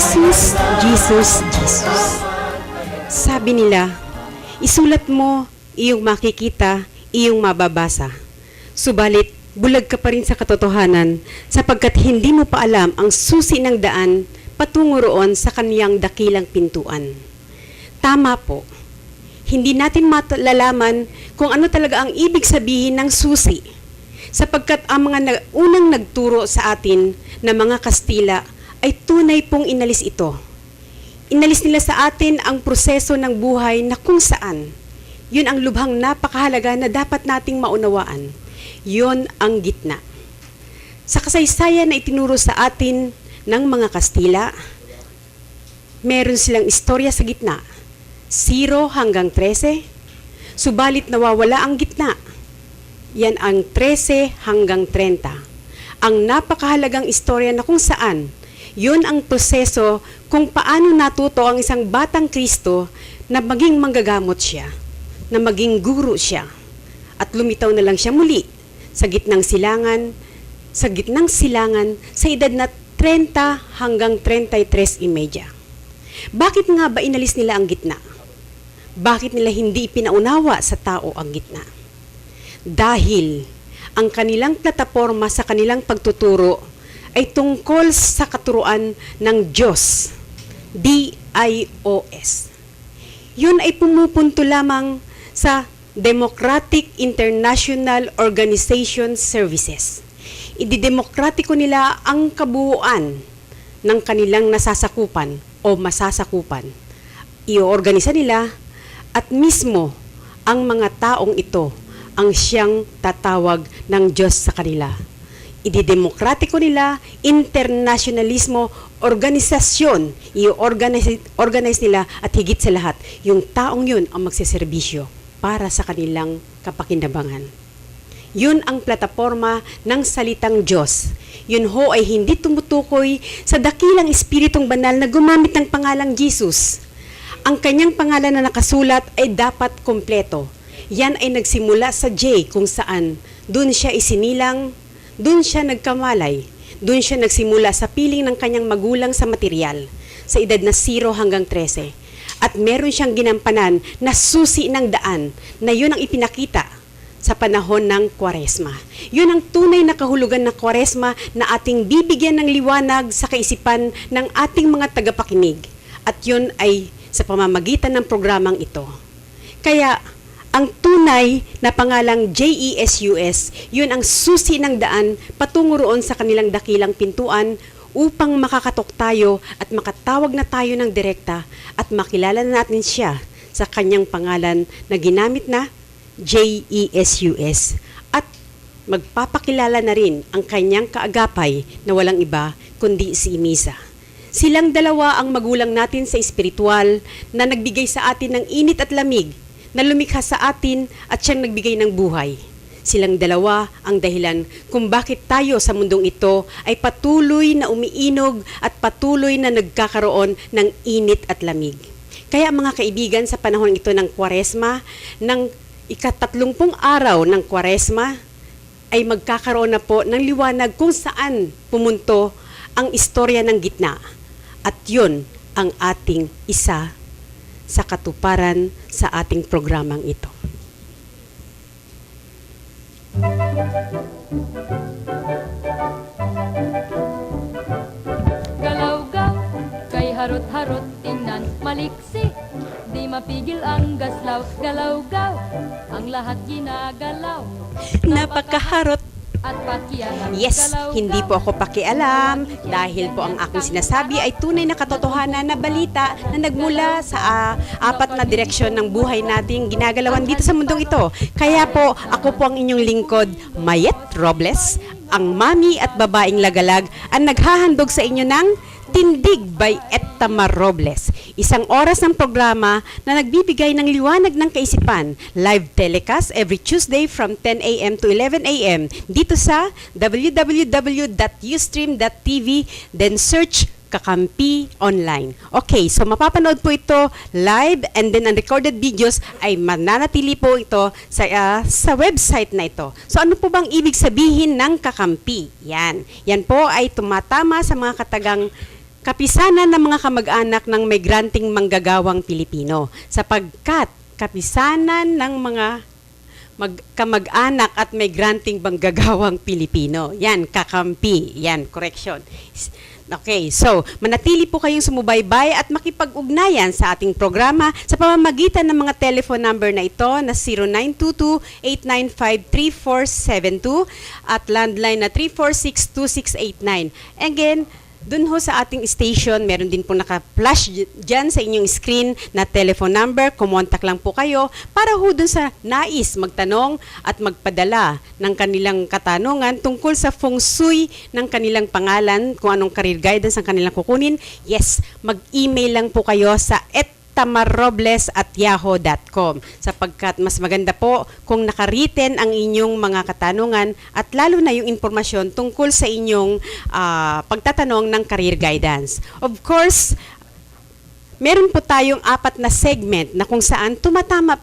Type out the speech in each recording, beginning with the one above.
Jesus, Jesus, Jesus. Sabi nila, isulat mo iyong makikita, iyong mababasa. Subalit, bulag ka pa rin sa katotohanan sapagkat hindi mo pa alam ang susi ng daan patungo roon sa kaniyang dakilang pintuan. Tama po. Hindi natin malalaman kung ano talaga ang ibig sabihin ng susi sapagkat ang mga na- unang nagturo sa atin na mga Kastila ay tunay pong inalis ito. Inalis nila sa atin ang proseso ng buhay na kung saan. Yun ang lubhang napakahalaga na dapat nating maunawaan. Yun ang gitna. Sa kasaysayan na itinuro sa atin ng mga Kastila, meron silang istorya sa gitna. 0 hanggang 13, subalit nawawala ang gitna. Yan ang 13 hanggang 30. Ang napakahalagang istorya na kung saan, yun ang proseso kung paano natuto ang isang batang Kristo na maging manggagamot siya, na maging guro siya, at lumitaw na lang siya muli sa gitnang silangan, sa gitnang silangan sa edad na 30 hanggang 33 imedya. Bakit nga ba inalis nila ang gitna? Bakit nila hindi pinaunawa sa tao ang gitna? Dahil ang kanilang plataforma sa kanilang pagtuturo ay tungkol sa katuruan ng Diyos. D-I-O-S. Yun ay pumupunto lamang sa Democratic International Organization Services. Ididemokratiko nila ang kabuuan ng kanilang nasasakupan o masasakupan. Iorganisa nila at mismo ang mga taong ito ang siyang tatawag ng Diyos sa kanila. Ididemokratiko nila, internationalismo, organisasyon, i-organize organize nila at higit sa lahat, yung taong yun ang magsiservisyo para sa kanilang kapakinabangan. Yun ang plataforma ng salitang Diyos. Yun ho ay hindi tumutukoy sa dakilang espiritong banal na gumamit ng pangalang Jesus. Ang kanyang pangalan na nakasulat ay dapat kompleto. Yan ay nagsimula sa J kung saan doon siya isinilang, doon siya nagkamalay, doon siya nagsimula sa piling ng kanyang magulang sa material sa edad na 0 hanggang 13. At meron siyang ginampanan na susi ng daan na yun ang ipinakita sa panahon ng Kwaresma. Yun ang tunay na kahulugan ng Kwaresma na ating bibigyan ng liwanag sa kaisipan ng ating mga tagapakinig. At yun ay sa pamamagitan ng programang ito. Kaya, ang tunay na pangalang JESUS, yun ang susi ng daan patungo roon sa kanilang dakilang pintuan upang makakatok tayo at makatawag na tayo ng direkta at makilala na natin siya sa kanyang pangalan na ginamit na JESUS at magpapakilala na rin ang kanyang kaagapay na walang iba kundi si Imisa. Silang dalawa ang magulang natin sa espiritual na nagbigay sa atin ng init at lamig na lumikha sa atin at siyang nagbigay ng buhay. Silang dalawa ang dahilan kung bakit tayo sa mundong ito ay patuloy na umiinog at patuloy na nagkakaroon ng init at lamig. Kaya mga kaibigan, sa panahon ito ng Kwaresma, ng ikatatlumpong araw ng Kwaresma, ay magkakaroon na po ng liwanag kung saan pumunto ang istorya ng gitna. At yun ang ating isa sa katuparan sa ating programang ito. Galaw-gaw, kay harot-harot tingnan maliksi. Di mapigil ang gaslaw, galaw-gaw. Ang lahat ginagalaw. Napakaharot Yes, Galaw-gaw, hindi po ako pakialam dahil po ang aking sinasabi ay tunay na katotohanan na balita na nagmula sa ah, apat na direksyon ng buhay nating ginagalawan dito sa mundong ito. Kaya po, ako po ang inyong lingkod, Mayet Robles, ang mami at babaeng lagalag ang naghahandog sa inyo ng Tindig by Etama Robles. Isang oras ng programa na nagbibigay ng liwanag ng kaisipan. Live telecast every Tuesday from 10 a.m. to 11 a.m. dito sa www.ustream.tv then search Kakampi Online. Okay, so mapapanood po ito live and then ang recorded videos ay mananatili po ito sa, ah, sa website na ito. So ano po bang ibig sabihin ng Kakampi? Yan. Yan po ay tumatama sa mga katagang kapisanan ng mga kamag-anak ng migranting manggagawang Pilipino sapagkat kapisanan ng mga mag- kamag-anak at migranting manggagawang Pilipino. Yan, kakampi. Yan, correction. Okay, so manatili po kayong sumubaybay at makipag-ugnayan sa ating programa sa pamamagitan ng mga telephone number na ito na 0922-895-3472 at landline na 346-2689. Again, dun ho sa ating station, meron din po naka-flash dy- dyan sa inyong screen na telephone number. Kumontak lang po kayo para ho dun sa nais magtanong at magpadala ng kanilang katanungan tungkol sa feng shui ng kanilang pangalan, kung anong career guidance ang kanilang kukunin. Yes, mag-email lang po kayo sa et tamarrobles at yahoo.com sapagkat mas maganda po kung nakariten ang inyong mga katanungan at lalo na yung impormasyon tungkol sa inyong ah, pagtatanong ng career guidance. Of course, meron po tayong apat na segment na kung saan tumatama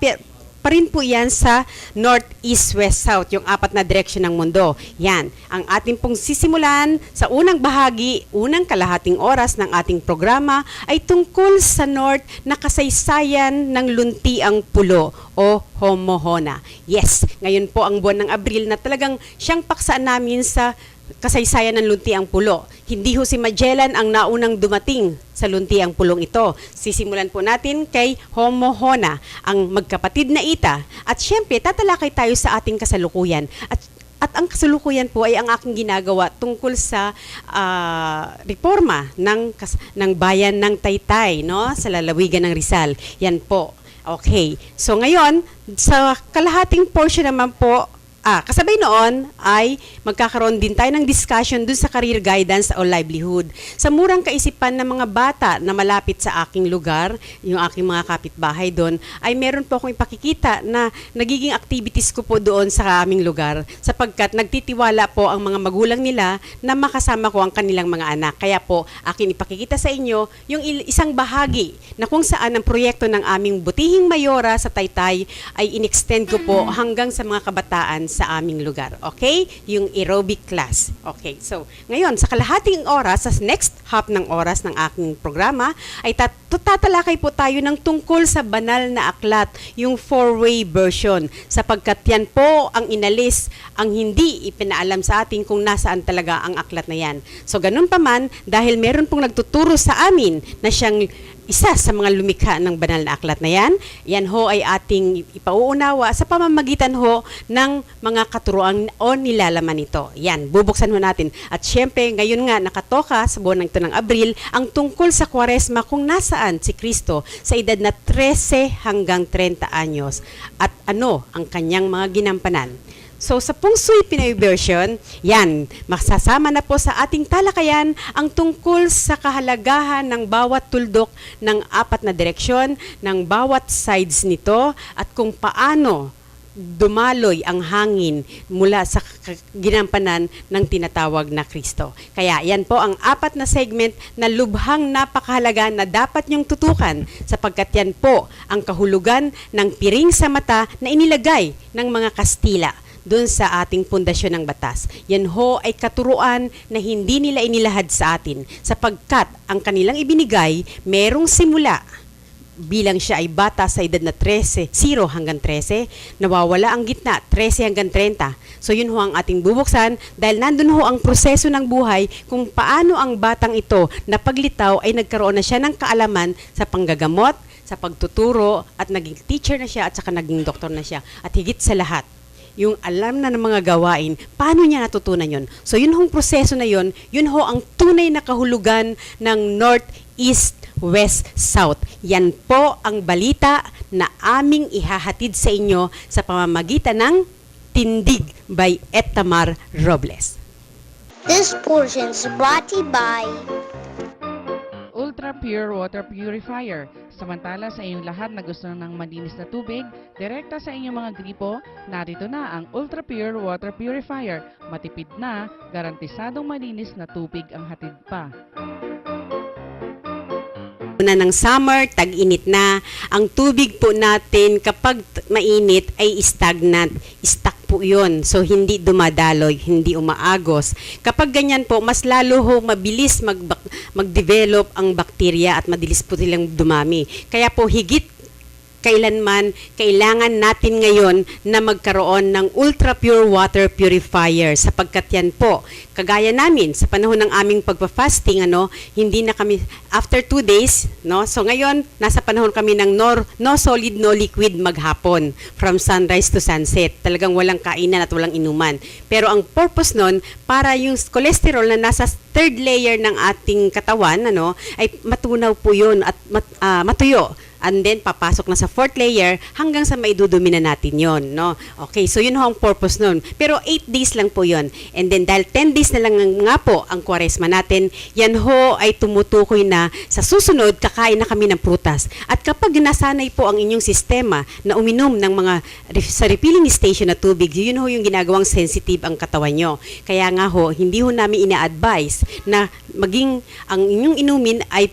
pa rin po yan sa North, East, West, South, yung apat na direksyon ng mundo. Yan, ang ating pong sisimulan sa unang bahagi, unang kalahating oras ng ating programa ay tungkol sa North na kasaysayan ng luntiang pulo o homohona. Yes, ngayon po ang buwan ng Abril na talagang siyang paksaan namin sa kasaysayan ng luntiang pulo. Hindi ho si Magellan ang naunang dumating sa luntiang pulong ito. Sisimulan po natin kay Homohona, ang magkapatid na ita. At syempre, tatalakay tayo sa ating kasalukuyan. At at ang kasalukuyan po ay ang aking ginagawa tungkol sa ah, reforma ng kas- ng bayan ng Taytay, no, sa lalawigan ng Rizal. Yan po. Okay. So ngayon, sa kalahating portion naman po Ah, kasabay noon ay magkakaroon din tayo ng discussion dun sa career guidance o livelihood. Sa murang kaisipan ng mga bata na malapit sa aking lugar, yung aking mga kapitbahay doon, ay meron po akong ipakikita na nagiging activities ko po doon sa aming lugar sapagkat nagtitiwala po ang mga magulang nila na makasama ko ang kanilang mga anak. Kaya po, akin ipakikita sa inyo yung isang bahagi na kung saan ang proyekto ng aming butihing mayora sa Taytay ay inextend ko po hanggang sa mga kabataan sa aming lugar. Okay? Yung aerobic class. Okay. So, ngayon, sa kalahating oras, sa next half ng oras ng aking programa, ay tat- tatalakay po tayo ng tungkol sa banal na aklat, yung four-way version, sapagkat yan po ang inalis, ang hindi ipinaalam sa atin kung nasaan talaga ang aklat na yan. So, ganun pa man, dahil meron pong nagtuturo sa amin na siyang isa sa mga lumikha ng banal na aklat na yan. Yan ho ay ating ipauunawa sa pamamagitan ho ng mga katuroang o nilalaman nito. Yan, bubuksan ho natin. At syempre, ngayon nga nakatoka sa buwan ng ito ng Abril, ang tungkol sa kwaresma kung nasaan si Kristo sa edad na 13 hanggang 30 anyos at ano ang kanyang mga ginampanan. So sa Pung Sui Pinoy version, yan, masasama na po sa ating talakayan ang tungkol sa kahalagahan ng bawat tuldok ng apat na direksyon, ng bawat sides nito, at kung paano dumaloy ang hangin mula sa ginampanan ng tinatawag na Kristo. Kaya yan po ang apat na segment na lubhang napakahalaga na dapat niyong tutukan sapagkat yan po ang kahulugan ng piring sa mata na inilagay ng mga Kastila doon sa ating pundasyon ng batas. Yan ho ay katuruan na hindi nila inilahad sa atin sapagkat ang kanilang ibinigay merong simula bilang siya ay bata sa edad na 13, 0 hanggang 13, nawawala ang gitna, 13 hanggang 30. So yun ho ang ating bubuksan dahil nandun ho ang proseso ng buhay kung paano ang batang ito na paglitaw ay nagkaroon na siya ng kaalaman sa panggagamot, sa pagtuturo at naging teacher na siya at saka naging doktor na siya. At higit sa lahat, yung alam na ng mga gawain, paano niya natutunan yon? So yun hong proseso na yon, yun ho ang tunay na kahulugan ng North, East, West, South. Yan po ang balita na aming ihahatid sa inyo sa pamamagitan ng Tindig by Etamar Robles. This portion is brought to you by Pure Water Purifier. Samantala sa inyong lahat na gusto ng malinis na tubig, direkta sa inyong mga gripo, narito na ang Ultra Pure Water Purifier. Matipid na, garantisadong malinis na tubig ang hatid pa. Una ng summer, tag-init na. Ang tubig po natin kapag mainit ay stagnant, stuck po yun. So, hindi dumadaloy, hindi umaagos. Kapag ganyan po, mas lalo ho mabilis mag, mag-develop ang bakterya at madilis po silang dumami. Kaya po, higit kailanman kailangan natin ngayon na magkaroon ng ultra pure water purifier sapagkat yan po kagaya namin sa panahon ng aming pagpa-fasting ano hindi na kami after two days no? So ngayon nasa panahon kami ng no, no solid no liquid maghapon from sunrise to sunset. Talagang walang kainan at walang inuman. Pero ang purpose nun para yung cholesterol na nasa third layer ng ating katawan ano ay matunaw po yun at mat, ah, matuyo and then papasok na sa fourth layer hanggang sa maidudumi na natin yon no? Okay so yun ho ang purpose nun. Pero 8 days lang po yon and then dahil 10 days na lang nga po ang kwaresma natin yan ho ay tumutukoy na sa susunod kakain na kami ng prutas. At kapag nasanay po ang inyong sistema na uminom ng mga sa refilling station na tubig yun ho yung ginagawang sensitive ang katawan nyo. Kaya nga ho hindi ho namin ina-advise na maging ang inyong inumin ay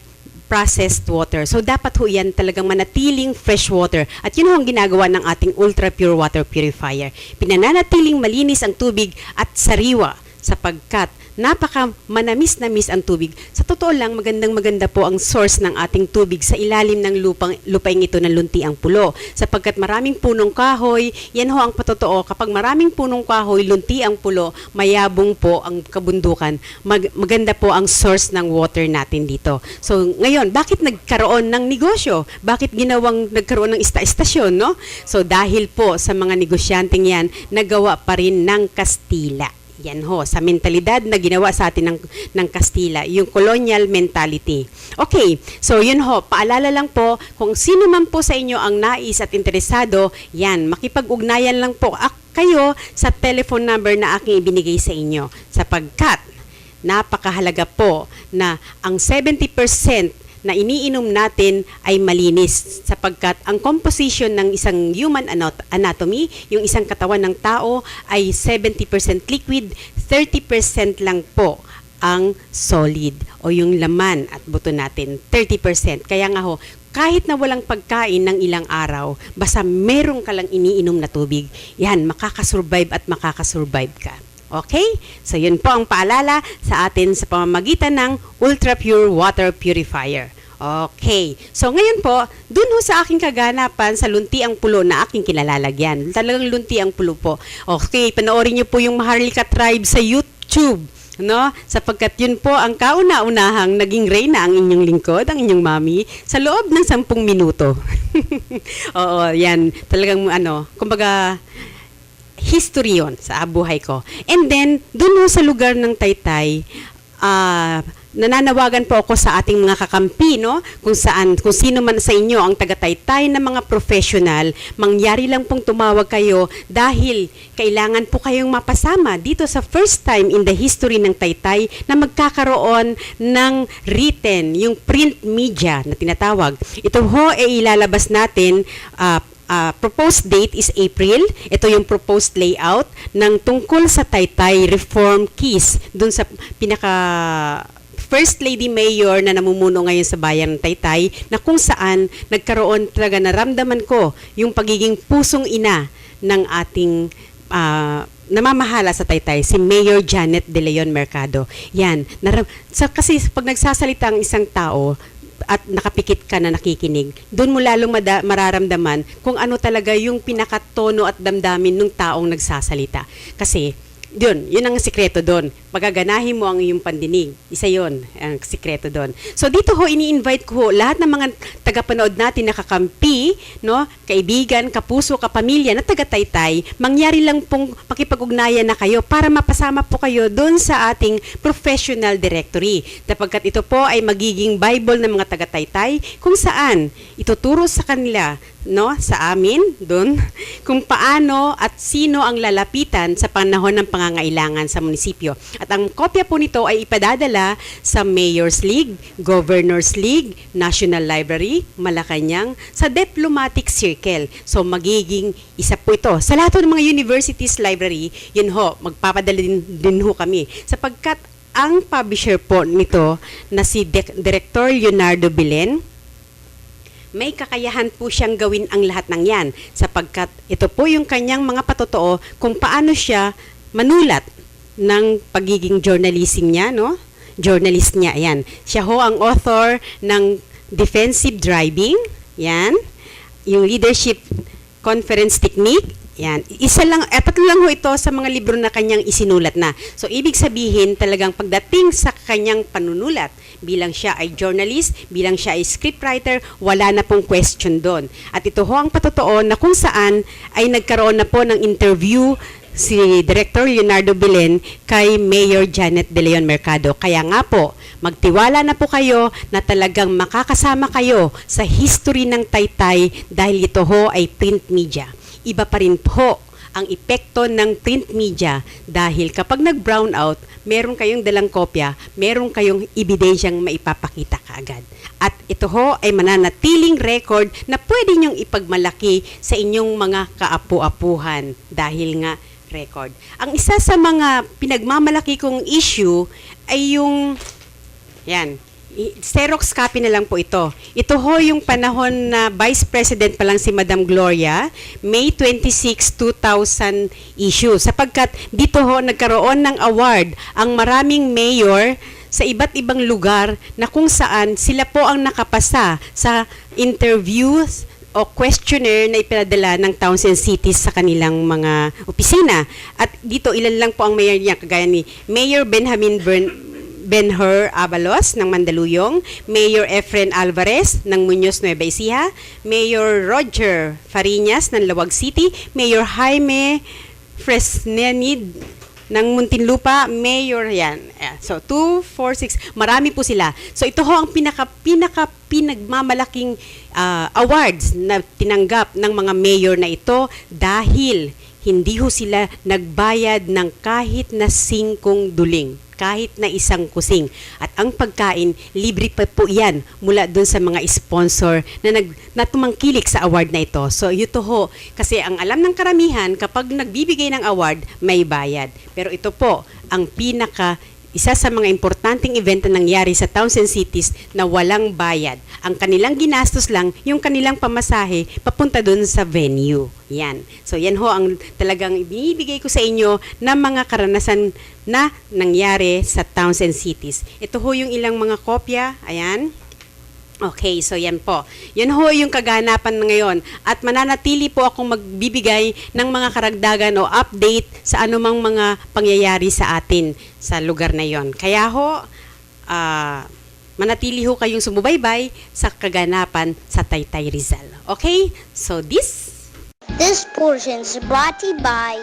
processed water. So dapat ho yan talagang manatiling fresh water. At yun ho ang ginagawa ng ating ultra pure water purifier. Pinananatiling malinis ang tubig at sariwa sapagkat napaka manamis-namis ang tubig. Sa totoo lang, magandang maganda po ang source ng ating tubig sa ilalim ng lupang, lupaing ito ng lunti ang pulo. Sapagkat maraming punong kahoy, yan ho ang patotoo. Kapag maraming punong kahoy, lunti ang pulo, mayabong po ang kabundukan. Mag- maganda po ang source ng water natin dito. So ngayon, bakit nagkaroon ng negosyo? Bakit ginawang nagkaroon ng ista-estasyon, no? So dahil po sa mga negosyanteng yan, nagawa pa rin ng Kastila. Yan ho, sa mentalidad na ginawa sa atin ng, ng Kastila, yung colonial mentality. Okay, so yun ho, paalala lang po, kung sino man po sa inyo ang nais at interesado, yan, makipag-ugnayan lang po kayo sa telephone number na aking ibinigay sa inyo. Sapagkat, napakahalaga po na ang 70% na iniinom natin ay malinis sapagkat ang composition ng isang human anat- anatomy, yung isang katawan ng tao ay 70% liquid, 30% lang po ang solid o yung laman at buto natin, 30%. Kaya nga ho, kahit na walang pagkain ng ilang araw, basta meron ka lang iniinom na tubig, yan, makakasurvive at makakasurvive ka. Okay? So, yun po ang paalala sa atin sa pamamagitan ng Ultra Pure Water Purifier. Okay. So, ngayon po, dun ho sa aking kaganapan sa lunti ang pulo na aking kinalalagyan. Talagang lunti ang pulo po. Okay, panoorin niyo po yung Maharlika Tribe sa YouTube. No? Sapagkat yun po ang kauna-unahang naging reyna ang inyong lingkod, ang inyong mami, sa loob ng sampung minuto. Oo, yan. Talagang ano, kumbaga, history yon sa buhay ko. And then, ho sa lugar ng Taytay, ah, nananawagan po ako sa ating mga kakampi, no? Kung saan, kung sino man sa inyo ang taga-Taytay na mga professional, mangyari lang pong tumawag kayo dahil kailangan po kayong mapasama dito sa first time in the history ng Taytay na magkakaroon ng written, yung print media na tinatawag. Ito ho ay ilalabas natin ah, Ah, proposed date is April. Ito yung proposed layout ng tungkol sa Taytay Reform Keys dun sa pinaka First Lady Mayor na namumuno ngayon sa bayan ng Taytay na kung saan nagkaroon talaga naramdaman ko yung pagiging pusong ina ng ating ah, namamahala sa Taytay, si Mayor Janet De Leon Mercado. Yan. Naram- sa, kasi pag nagsasalita ang isang tao, at nakapikit ka na nakikinig, doon mo lalong mada- mararamdaman kung ano talaga yung pinakatono at damdamin ng taong nagsasalita. Kasi, yun, yun ang sikreto doon. Pagaganahin mo ang iyong pandinig. Isa yun, ang sikreto doon. So dito ho, ini-invite ko ho, lahat ng mga tagapanood natin na kakampi, no, kaibigan, kapuso, kapamilya na taga-taytay, mangyari lang pong pakipag-ugnayan na kayo para mapasama po kayo doon sa ating professional directory. Sapagkat ito po ay magiging Bible ng mga taga-taytay kung saan ituturo sa kanila no sa amin doon kung paano at sino ang lalapitan sa panahon ng pangangailangan sa munisipyo. At ang kopya po nito ay ipadadala sa Mayor's League, Governor's League, National Library, Malacanang, sa Diplomatic Circle. So magiging isa po ito. Sa lahat ng mga universities library, yun ho, magpapadala din, din ho kami. Sapagkat ang publisher po nito na si Dec- Director Leonardo Bilen, may kakayahan po siyang gawin ang lahat ng yan sapagkat ito po yung kanyang mga patotoo kung paano siya manulat ng pagiging journalism niya, no? Journalist niya, yan. Siya ho ang author ng Defensive Driving, yan. Yung Leadership Conference Technique, yan. Isa lang, eh, tatlo lang ho ito sa mga libro na kanyang isinulat na. So, ibig sabihin talagang pagdating sa kanyang panunulat, bilang siya ay journalist, bilang siya ay scriptwriter, wala na pong question doon. At ito ho ang patotoo na kung saan ay nagkaroon na po ng interview si Director Leonardo Belen kay Mayor Janet De Leon Mercado. Kaya nga po, magtiwala na po kayo na talagang makakasama kayo sa history ng Taytay dahil ito ho ay print media. Iba pa rin po ang epekto ng print media dahil kapag nag-brown out, meron kayong dalang kopya, meron kayong ebidensyang maipapakita kaagad. At ito ho ay mananatiling record na pwede niyong ipagmalaki sa inyong mga kaapu-apuhan dahil nga record. Ang isa sa mga pinagmamalaki kong issue ay yung yan. Xerox copy na lang po ito. Ito ho yung panahon na Vice President pa lang si Madam Gloria, May 26, 2000 issue. Sapagkat dito ho nagkaroon ng award ang maraming mayor sa iba't ibang lugar na kung saan sila po ang nakapasa sa interviews o questionnaire na ipinadala ng towns and cities sa kanilang mga opisina. At dito, ilan lang po ang mayor niya, kagaya ni Mayor Benjamin Bern, Benhur Abalos ng Mandaluyong, Mayor Efren Alvarez ng Muñoz Nueva Ecija, Mayor Roger Fariñas ng Lawag City, Mayor Jaime Fresnenid ng Muntinlupa, Mayor yan. So, 2, 4, 6, marami po sila. So, ito ho ang pinaka, pinaka, pinagmamalaking ah, awards na tinanggap ng mga mayor na ito dahil hindi ho sila nagbayad ng kahit na singkong duling kahit na isang kusing. At ang pagkain, libre pa po yan mula dun sa mga sponsor na, nag, na tumangkilik sa award na ito. So, ito ho, kasi ang alam ng karamihan, kapag nagbibigay ng award, may bayad. Pero ito po, ang pinaka isa sa mga importanteng event na nangyari sa towns and cities na walang bayad. Ang kanilang ginastos lang, yung kanilang pamasahe, papunta dun sa venue. Yan. So, yan ho ang talagang ibinibigay ko sa inyo na mga karanasan na nangyari sa towns and cities. Ito ho yung ilang mga kopya. Ayan. Okay, so yan po. Yan ho yung kaganapan na ngayon. At mananatili po akong magbibigay ng mga karagdagan o update sa anumang mga pangyayari sa atin sa lugar na yon. Kaya ho, ah, manatili ho kayong sumubaybay sa kaganapan sa Taytay Rizal. Okay? So this This portion is brought to you by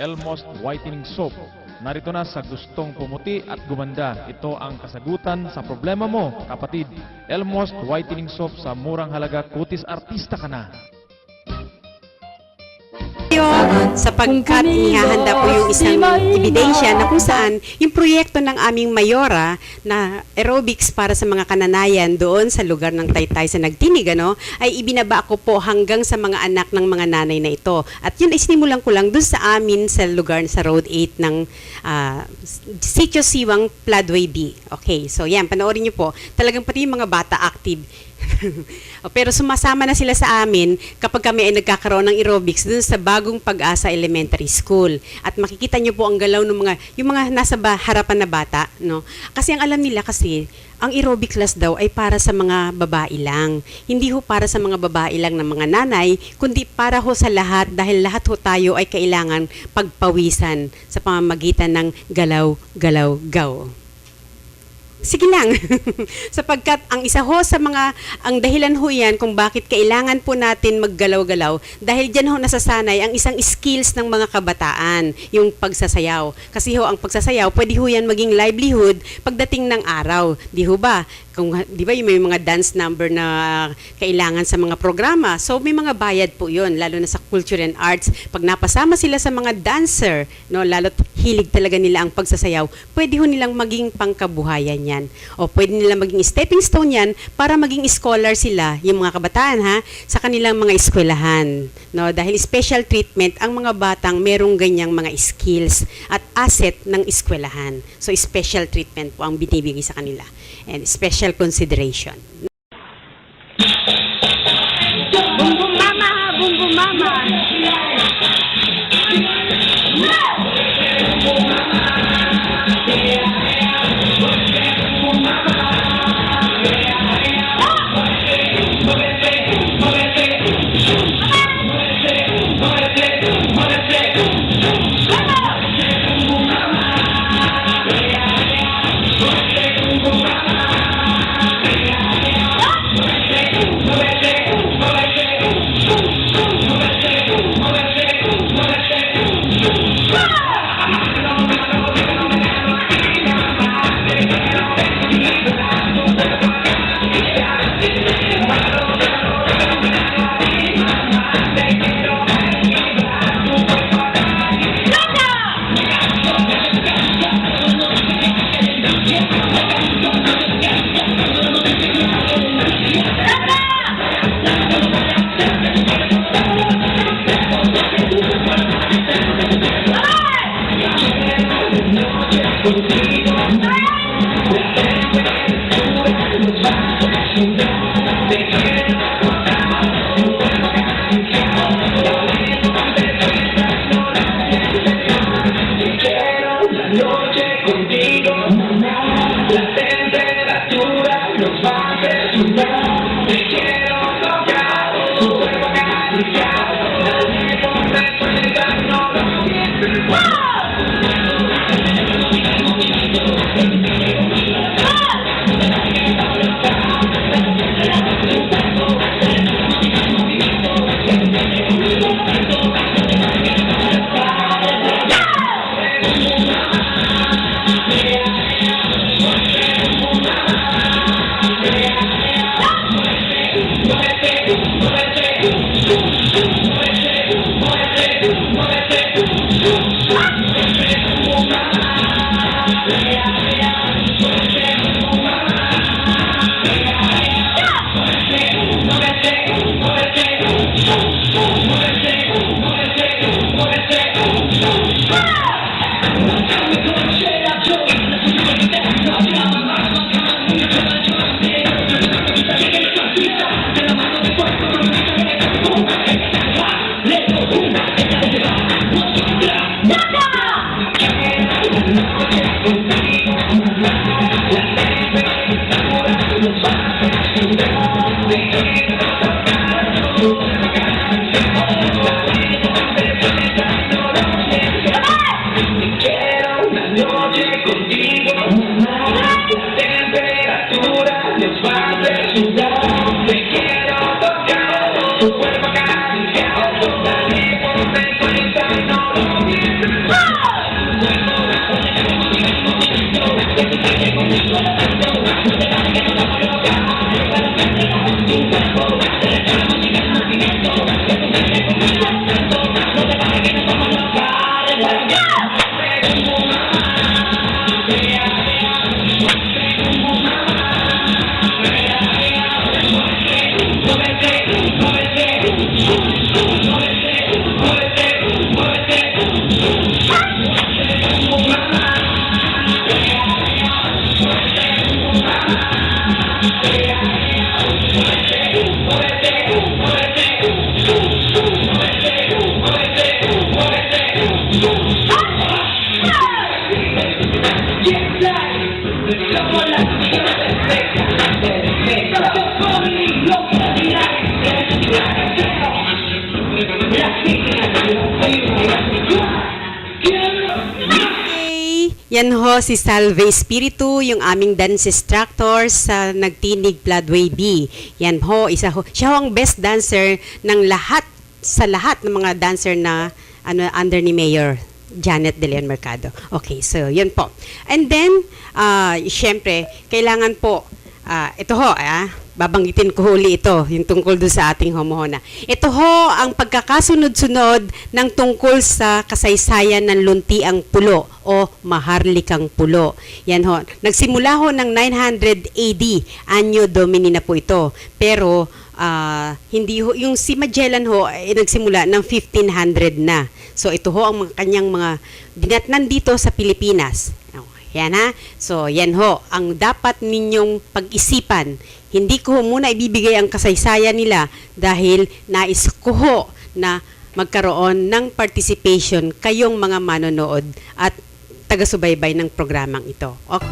Elmos Whitening Soap. Narito na sa gustong pumuti at gumanda. Ito ang kasagutan sa problema mo, kapatid. Elmos Whitening Soap sa murang halaga kutis artista ka na. yun sapagkat inihahanda po yung isang ebidensya na kung saan yung proyekto ng aming mayora na aerobics para sa mga kananayan doon sa lugar ng Taytay sa Nagtinig ano, ay ibinaba ko po hanggang sa mga anak ng mga nanay na ito. At yun ay sinimulan ko lang doon sa amin sa lugar sa Road 8 ng ah, Sitio Siwang Pladway B. Okay, so yan, panoorin niyo po. Talagang pati yung mga bata active. Pero sumasama na sila sa amin kapag kami ay nagkakaroon ng aerobics dun sa bagong pag-asa elementary school. At makikita niyo po ang galaw ng mga, yung mga nasa ba, harapan na bata. No? Kasi ang alam nila kasi, ang aerobic class daw ay para sa mga babae lang. Hindi ho para sa mga babae lang ng mga nanay, kundi para ho sa lahat dahil lahat ho tayo ay kailangan pagpawisan sa pamamagitan ng galaw-galaw-gaw. Sige lang. Sapagkat ang isa ho sa mga, ang dahilan ho yan kung bakit kailangan po natin maggalaw-galaw, dahil dyan ho nasasanay ang isang skills ng mga kabataan, yung pagsasayaw. Kasi ho, ang pagsasayaw, pwede ho yan maging livelihood pagdating ng araw. Di ho ba? Kung, di ba yung may mga dance number na kailangan sa mga programa. So, may mga bayad po yun, lalo na sa culture and arts. Pag napasama sila sa mga dancer, no, lalo't hilig talaga nila ang pagsasayaw, pwede ho nilang maging pangkabuhayan yan. O pwede nilang maging stepping stone yan para maging scholar sila, yung mga kabataan ha, sa kanilang mga eskwelahan. No, dahil special treatment ang mga batang merong ganyang mga skills at asset ng eskwelahan. So special treatment po ang binibigay sa kanila and special consideration. Mama. Okay, yan ho si Salve Espiritu, yung aming dance instructor sa Nagtinig Floodway B. Yan ho, isa ho. Siya ho ang best dancer ng lahat, sa lahat ng mga dancer na ano, under ni Mayor Janet De Leon Mercado. Okay, so yun po. And then, uh, syempre, kailangan po, ah, ito ho, ah, babanggitin ko huli ito, yung tungkol doon sa ating homohona. Ito ho ang pagkakasunod-sunod ng tungkol sa kasaysayan ng luntiang pulo o maharlikang pulo. Yan ho. Nagsimula ho ng 900 AD, Anyo Domini na po ito. Pero ah, hindi ho, yung si Magellan ho ay nagsimula ng 1500 na. So ito ho ang mga kanyang mga dinatnan dito sa Pilipinas. Yan ha. So, yan ho. Ang dapat ninyong pag-isipan. Hindi ko muna ibibigay ang kasaysayan nila dahil nais ko ho na magkaroon ng participation kayong mga manonood at taga-subaybay ng programang ito. Okay?